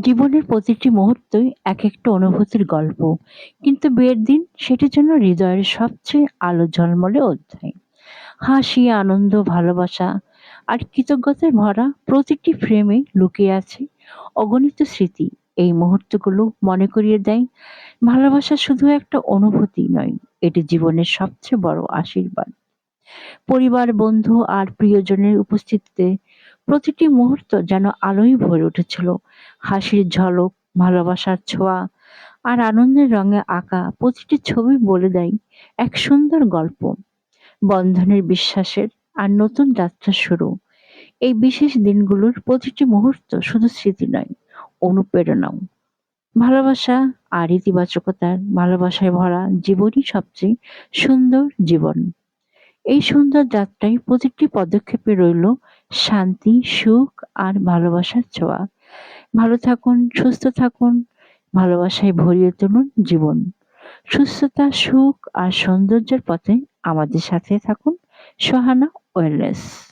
জীবনের প্রতিটি মুহূর্তই এক একটা অনুভূতির গল্প। কিন্তু বিয়ের দিন সেটি যেন হৃদয়ের সবচেয়ে আলো ঝলমলে অধ্যায়। হাসি, আনন্দ, ভালোবাসা আর কৃতজ্ঞতায় ভরা প্রতিটি ফ্রেমে লুকিয়ে আছে অগণিত স্মৃতি। এই মুহূর্তগুলো মনে করিয়ে দেয়, ভালোবাসা শুধু একটা অনুভূতি নয়, এটি জীবনের সবচেয়ে বড় আশীর্বাদ। পরিবার, বন্ধু আর প্রিয়জনের উপস্থিতিতে প্রতিটি মুহূর্ত যেন আলোয় ভরে উঠেছিল। হাসির ঝলক, ভালোবাসার ছোঁয়া আর আনন্দের রঙে আঁকা প্রতিটি ছবি বলে দেয় এক সুন্দর গল্প। বন্ধনের বিশ্বাসের আর নতুন যাত্রা শুরু। এই বিশেষ দিনগুলোর প্রতিটি মুহূর্ত শুধু স্মৃতি নয়, অনুপ্রেরণাও। ভালোবাসা আর ইতিবাচকতার ভালোবাসায় ভরা জীবনই সবচেয়ে সুন্দর জীবন। এই সুন্দর যাত্রায় প্রতিটি পদক্ষেপে রইল শান্তি, সুখ আর ভালোবাসার ছোঁয়া। ভালো থাকুন, সুস্থ থাকুন, ভালোবাসায় ভরিয়ে তুলুন জীবন। সুস্থতা, সুখ আর সৌন্দর্যের পথে আমাদের সাথে থাকুন সোহানা ওয়েলনেস।